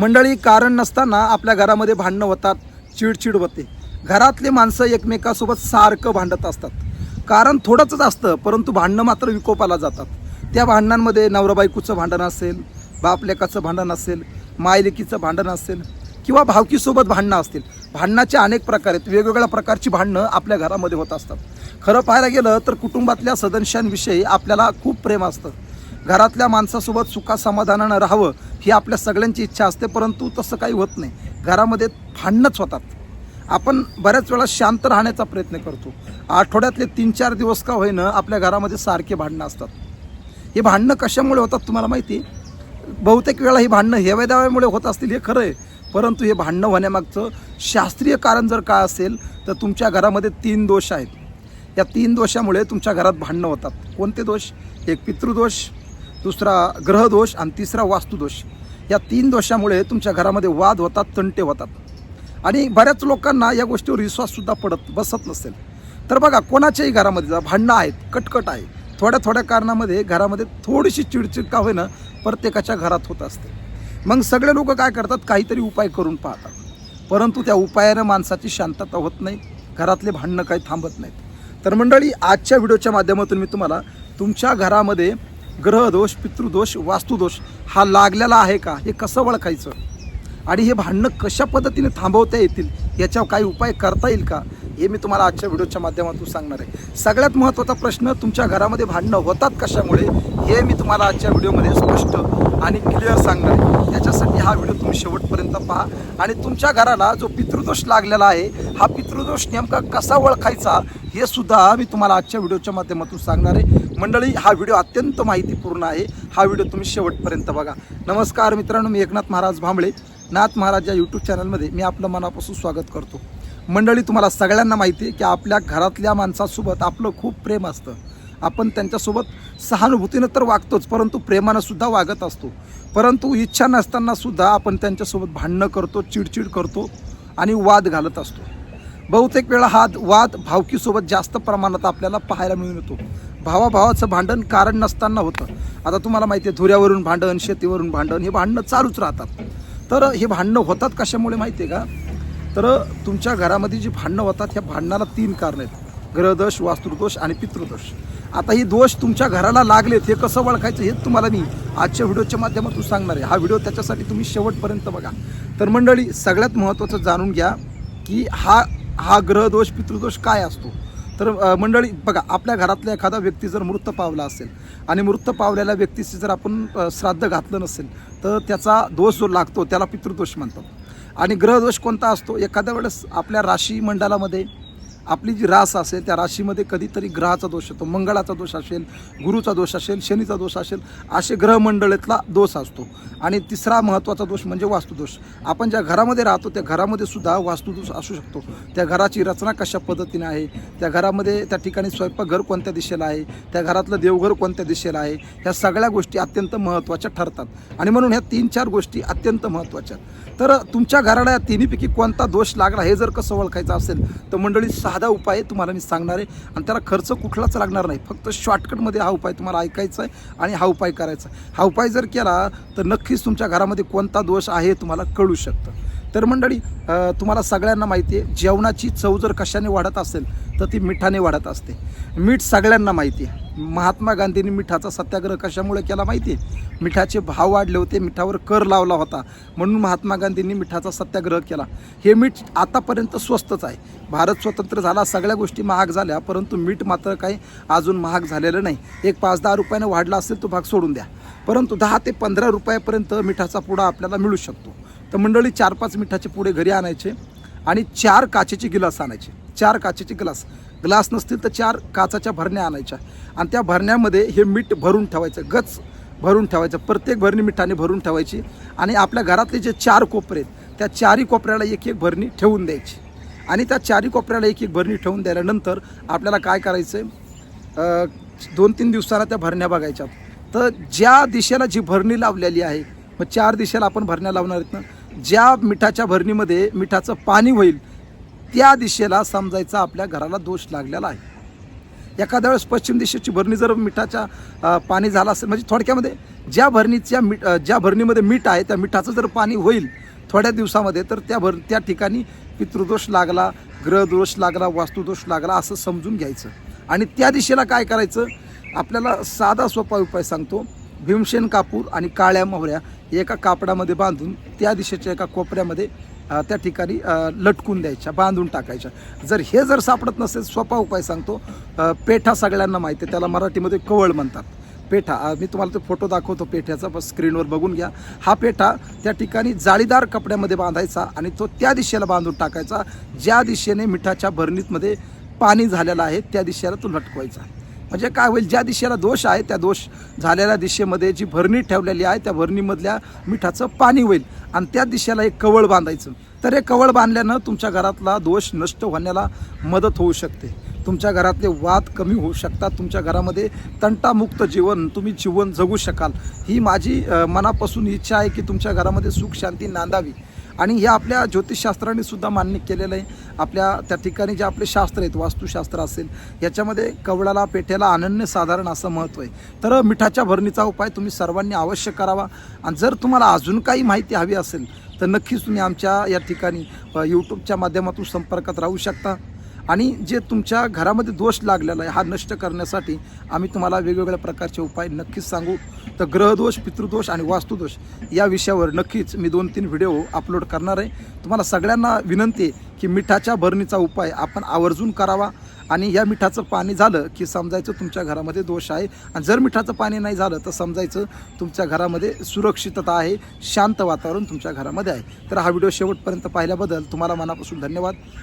मंडळी कारण नसताना आपल्या घरामध्ये भांडणं होतात चिडचिड होते. घरातले माणसं एकमेकासोबत सारखं भांडत असतात. कारण थोडंच असतं परंतु भांडणं मात्र विकोपाला जातात. त्या भांडणांमध्ये नवरा बायकोचं भांडण असेल बापलेकाचं भांडण असेल मायलेकीचं भांडण असेल किंवा भावकीसोबत भांडणं असतील. भांडणाचे अनेक प्रकार आहेत. वेगवेगळ्या प्रकारची भांडणं आपल्या घरामध्ये होत असतात. खरं पाहायला गेलं तर कुटुंबातल्या सदस्यांविषयी आपल्याला खूप प्रेम असतं. घरातल्या माणसासोबत सुखा समाधानानं राहावं ही आपल्या सगळ्यांची इच्छा असते परंतु तसं काही होत नाही. घरामध्ये भांडणंच होतात. आपण बऱ्याच वेळा शांत राहण्याचा प्रयत्न करतो. आठवड्यातले तीन चार दिवस का होईना आपल्या घरामध्ये सारखे भांडणं असतात. हे भांडणं कशामुळे होतात तुम्हाला माहिती? बहुतेक वेळा ही भांडणं हेवेदाव्यामुळे होत असतील हे खरं आहे. परंतु हे भांडणं होण्यामागचं शास्त्रीय कारण जर काय असेल तर तुमच्या घरामध्ये तीन दोष आहेत. या तीन दोषामुळे तुमच्या घरात भांडणं होतात. कोणते दोष? एक पितृदोष दुसरा ग्रहदोष आणि तिसरा वास्तुदोष. या तीन दोषामुळे तुमच्या घरामध्ये वाद होतात तंटे होतात. आणि बऱ्याच लोकांना या गोष्टीवर विश्वाससुद्धा पडत बसत नसेल. तर बघा कोणाच्याही घरामध्ये जा भांडणं आहेत कटकट आहे थोड्या थोड्या कारणामध्ये घरामध्ये थोडीशी चिडचिड का होईना प्रत्येकाच्या घरात होत असते. मग सगळे लोक काय करतात? काहीतरी उपाय करून पाहतात. परंतु त्या उपायानं माणसाची शांतता होत नाही घरातले भांडणं काही थांबत नाहीत. तर मंडळी आजच्या व्हिडिओच्या माध्यमातून मी तुम्हाला तुमच्या घरामध्ये ग्रहदोष पितृदोष वास्तुदोष हा लागलेला आहे का? हे कसं ओळखायचं? आणि हे भांडणं कशा पद्धतीने थांबवता येतील? याच्यावर काही उपाय करता येईल का? हे मी तुम्हाला आजच्या व्हिडिओच्या माध्यमातून सांगणार आहे. सगळ्यात महत्त्वाचा प्रश्न तुमच्या घरामध्ये भांडणं होतात कशामुळे? हे मी तुम्हाला आजच्या व्हिडिओमध्ये स्पष्ट आणि क्लिअर सांगणार आहे. त्याच्यासाठी हा व्हिडिओ तुम्ही शेवटपर्यंत पहा. आणि तुमच्या घराला जो पितृदोष लागलेला आहे हा पितृदोष नेमका कसा ओळखायचा? हे सुद्धा मी तुम्हाला आजच्या व्हिडिओच्या माध्यमातून सांगणार आहे. मंडळी हा व्हिडिओ अत्यंत माहितीपूर्ण आहे. हा व्हिडिओ तुम्ही शेवटपर्यंत बघा. नमस्कार मित्रांनो मी एकनाथ महाराज भांबळे. नाथ महाराज या यूट्यूब चॅनलमध्ये मी आपलं मनापासून स्वागत करतो. मंडळी तुम्हाला सगळ्यांना माहिती आहे की आपल्या घरातल्या माणसासोबत आपलं खूप प्रेम असतं. आपण त्यांच्यासोबत सहानुभूतीनं तर वागतोच परंतु प्रेमानं सुद्धा वागत असतो. परंतु इच्छा नसताना सुद्धा आपण त्यांच्यासोबत भांडणं करतो चिडचिड करतो आणि वाद घालत असतो. बहुतेक वेळा हा वाद भावकीसोबत जास्त प्रमाणात आपल्याला पाहायला मिळून येतो. भावाभावाचं भांडण कारण नसताना होतं. आता तुम्हाला माहिती आहे धुऱ्यावरून भांडण शेतीवरून भांडण हे भांडणं चालूच राहतात. तर हे भांडणं होतात कशामुळे माहिती आहे का? तर तुमच्या घरामध्ये जी भांडणं होतात ह्या भांडणाला तीन कारणं आहेत. ग्रहदोष वास्तुदोष आणि पितृदोष. आता ही दोष तुमच्या घराला लागलेत हे कसं ओळखायचं हे तुम्हाला मी आजच्या व्हिडिओच्या माध्यमातून सांगणार आहे. हा व्हिडिओ त्याच्यासाठी तुम्ही शेवटपर्यंत बघा. तर मंडळी सगळ्यात महत्त्वाचं जाणून घ्या की हा हा ग्रहदोष पितृदोष काय असतो? तर मंडळी बघा आपल्या घरातला एखादा व्यक्ती जर मृत पावला असेल आणि मृत पावलेल्या व्यक्तीशी जर आपण श्राद्ध घातलं नसेल तर त्याचा दोष जो लागतो त्याला पितृदोष म्हणतात. आणि ग्रहदोष कोणता असतो? एखाद्या वेळेस आपल्या राशी मंडळामध्ये आपली जी रास असेल त्या राशीमध्ये कधीतरी ग्रहाचा दोष येतो मंगळाचा दोष असेल गुरुचा दोष असेल शनीचा दोष असेल असे ग्रहमंडळातला दोष असतो. आणि तिसरा महत्त्वाचा दोष म्हणजे वास्तुदोष. आपण ज्या घरामध्ये राहतो त्या घरामध्ये सुद्धा वास्तुदोष असू शकतो. त्या घराची रचना कशा पद्धतीने आहे? त्या घरामध्ये त्या ठिकाणी स्वयंपाकघर कोणत्या दिशेला आहे? त्या घरातलं देवघर कोणत्या दिशेला आहे? ह्या सगळ्या गोष्टी अत्यंत महत्त्वाच्या ठरतात. आणि म्हणून ह्या तीन चार गोष्टी अत्यंत महत्त्वाच्या. तर तुमच्या घराला या तिन्हीपैकी कोणता दोष लागला हे जर कसं ओळखायचं असेल तर मंडळी साधा उपाय तुम्हाला मी सांगणार आहे. आणि त्याला खर्च कुठलाच लागणार नाही. फक्त शॉर्टकटमध्ये हा उपाय तुम्हाला ऐकायचा आहे आणि हा उपाय करायचा आहे. हा उपाय जर केला तर नक्कीच तुमच्या घरामध्ये कोणता दोष आहे हे तुम्हाला कळू शकतं. तर मंडळी तुम्हाला सगळ्यांना माहिती आहे जेवणाची चव जर कशाने वाढत असेल तर ती मिठाने वाढत असते. मीठ सगळ्यांना माहिती आहे. महात्मा गांधींनी मिठाचा सत्याग्रह कशामुळे केला माहिती आहे मिठाचे भाव वाढले होते मिठावर कर लावला होता. म्हणून महात्मा गांधींनी मिठाचा सत्याग्रह केला. हे मीठ आतापर्यंत स्वस्तच आहे. भारत स्वतंत्र झाला सगळ्या गोष्टी महाग झाल्या परंतु मीठ मात्र काही अजून महाग झालेलं नाही. एक पाच दहा रुपयानं वाढला असेल तो भाग सोडून द्या. परंतु दहा ते पंधरा रुपयापर्यंत मिठाचा पुडा आपल्याला मिळू शकतो. तर मंडळी चार पाच मिठाचे पुढे घरी आणायचे आणि चार काचेचे गिलास आणायचे. चार काचेचे गिलास. ग्लास नसतील तर चार काचाच्या भरण्या आणायच्या. आणि त्या भरण्यामध्ये हे मीठ भरून ठेवायचं गच भरून ठेवायचं प्रत्येक भरणी मिठाने भरून ठेवायची. आणि आपल्या घरातले जे चार कोपरे आहेत त्या चारही कोपऱ्याला एक एक भरणी ठेवून द्यायची. आणि त्या चारही कोपऱ्याला एक एक भरणी ठेवून द्यायल्यानंतर आपल्याला काय करायचं आहे दोन तीन दिवसाला त्या भरण्या बघायच्या. तर ज्या दिशेला जी भरणी लावलेली आहे मग चार दिशेला आपण भरण्या लावणार आहेत ना? ज्या मिठाच्या भरणीमध्ये मिठाचं पाणी होईल त्या दिशेला समजायचा आपल्या घराला दोष लागलेला आहे. एखाद्या वेळेस पश्चिम दिशेची भरणी जर मिठाच्या पाणी झालं असेल म्हणजे थोडक्यामध्ये ज्या भरणीच्या मीठ ज्या भरणीमध्ये मीठ आहे त्या मिठाचं जर पाणी होईल थोड्या दिवसामध्ये तर त्या भर त्या ठिकाणी पितृदोष लागला ग्रहदोष लागला वास्तुदोष लागला असं समजून घ्यायचं. आणि त्या दिशेला काय करायचं? आपल्याला साधा सोपा उपाय सांगतो. भीमसेन कापूर आणि काळ्या मोहऱ्या एका कापडामध्ये बांधून त्या दिशेच्या एका कोपऱ्यामध्ये त्या ठिकाणी लटकून द्यायच्या बांधून टाकायच्या. जर हे जर सापडत नसेल सोपा उपाय सांगतो. पेठा सगळ्यांना माहिती आहे त्याला मराठीमध्ये कवळ म्हणतात. पेठा मी तुम्हाला तो फोटो दाखवतो पेठ्याचा बस स्क्रीनवर बघून घ्या. हा पेठा त्या ठिकाणी जाळीदार कपड्यामध्ये बांधायचा आणि तो त्या दिशेला बांधून टाकायचा. ज्या दिशेने मिठाच्या भरणीतमध्ये पाणी झालेलं आहे त्या दिशेला तो लटकवायचा. म्हणजे काय होईल ज्या दिशेला दोष आहे त्या दोष झालेल्या दिशेमध्ये जी भरणी ठेवलेली आहे त्या भरणीमधल्या मिठाचं पाणी होईल. आणि त्या दिशेला एक कवळ बांधायचं. तर हे कवळ बांधल्यानं तुमच्या घरातला दोष नष्ट होण्याला मदत होऊ शकते. तुमच्या घरातले वाद कमी होऊ शकतात. तुमच्या घरामध्ये तंटामुक्त जीवन तुम्ही जीवन जगू शकाल. ही माझी मनापासून इच्छा आहे की तुमच्या घरामध्ये सुख शांती नांदावी. आणि हे आपल्या ज्योतिषशास्त्राने सुद्धा मान्य केलेलं आहे. आपल्या त्या ठिकाणी जे आपले शास्त्र आहेत वास्तुशास्त्र असेल याच्यामध्ये कवळाला पेठ्याला अनन्यसाधारण असं महत्त्व आहे. तर मिठाच्या भरणीचा उपाय तुम्ही सर्वांनी अवश्य करावा. आणि जर तुम्हाला अजून काही माहिती हवी असेल तर नक्कीच तुम्ही आमच्या या ठिकाणी यूट्यूबच्या माध्यमातून संपर्कात राहू शकता. आणि जे तुमच्या घरामध्ये दोष लागलेला आहे हा नष्ट करण्यासाठी आम्ही तुम्हाला वेगवेगळ्या प्रकारचे उपाय नक्कीच सांगू. तर ग्रहदोष पितृदोष आणि वास्तुदोष या विषयावर नक्कीच मी दोन तीन व्हिडिओ अपलोड करणार आहे. तुम्हाला सगळ्यांना विनंती आहे की मिठाच्या भरणीचा उपाय आपण आवर्जून करावा. आणि या मिठाचं पाणी झालं की समजायचं तुमच्या घरामध्ये दोष आहे. आणि जर मिठाचं पाणी नाही झालं तर समजायचं तुमच्या घरामध्ये सुरक्षितता आहे शांत वातावरण तुमच्या घरामध्ये आहे. तर हा व्हिडिओ शेवटपर्यंत पाहिल्याबद्दल तुम्हाला मनापासून धन्यवाद.